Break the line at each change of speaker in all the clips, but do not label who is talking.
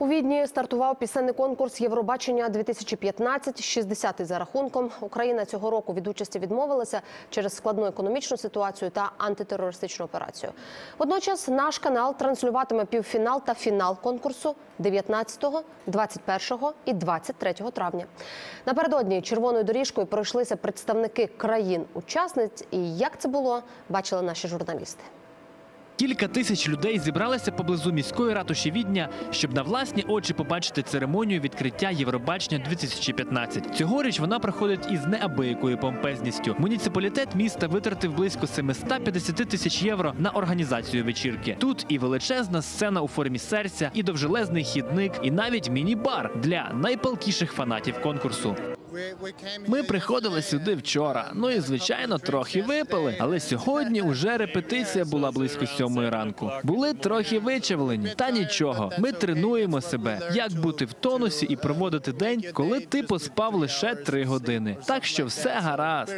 У Відні стартував пісенний конкурс Євробачення 2015 60-й за рахунком. Україна цього року від участі відмовилася через складну економічну ситуацію та антитерористичну операцію. Водночас наш канал транслюватиме півфінал та фінал конкурсу 19, 21 і 23 травня. Напередодні червоною доріжкою пройшлися представники країн-учасниць. І як це було, бачили наші журналісти.
Кілька тисяч людей зібралися поблизу міської ратуші Відня, щоб на власні очі побачити церемонію відкриття Євробачення 2015. Цьогоріч вона проходить із неабиякою помпезністю. Муніципалітет міста витратив близько 750 тисяч євро на організацію вечірки. Тут і величезна сцена у формі серця, і довжелезний хідник, і навіть міні-бар для найпалкіших фанатів конкурсу. Ми приходили сюди вчора. Ну і звичайно, трохи випили. Але сьогодні уже репетиція була близько сьомої ранку. Були трохи вичавлені. Та нічого. Ми тренуємо себе, як бути в тонусі і проводити день, коли ти поспав лише три години. Так що все гаразд.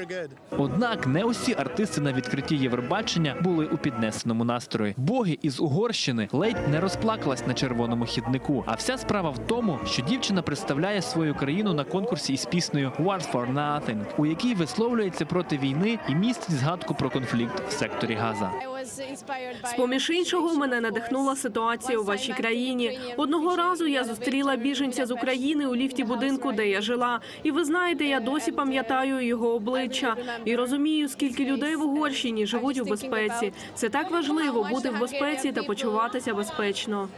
Однак не усі артисти на відкритті Євробачення були у піднесеному настрої. Боги із Угорщини ледь не розплакалась на червоному хіднику. А вся справа в тому, що дівчина представляє свою країну на конкурсі із піснею «Wars for Nothing», у якій висловлюється проти війни і містить згадку про конфлікт в секторі Газа.
З поміж іншого мене надихнула ситуація у вашій країні. Одного разу я зустріла біженця з України у ліфті будинку, де я жила. І ви знаєте, я досі пам'ятаю його обличчя і розумію, скільки людей в Угорщині живуть у безпеці. Це так важливо бути в безпеці та почуватися безпечно.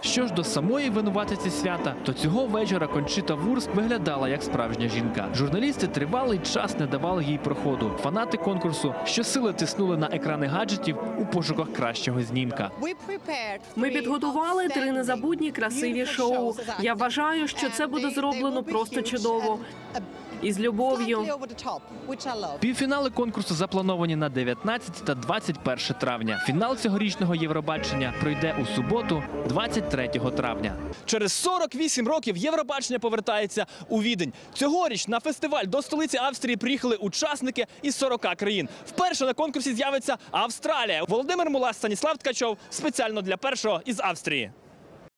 Що ж до самої винуватиці свята, то цього вечора Кончита Вурст виглядала як справжня жінка. Журналісти тривалий час не давали їй проходу. Фанати конкурсу щосили тиснули на екрани гаджетів у пошуках кращого знімка.
Ми підготували три незабутні красиві шоу. Я вважаю, що це буде зроблено просто чудово і з любов'ю.
Півфінали конкурсу заплановані на 19 та 21 травня. Фінал цьогорічного Євробачення пройде у суботу, 23 травня.
Через 48 років Євробачення повертається у Відень. Цьогоріч на фестиваль до столиці Австрії приїхали учасники із 40 країн. Вперше на конкурсі з'явиться Австралія. Володимир Мулас, Станіслав Ткачов спеціально для першого із Австрії.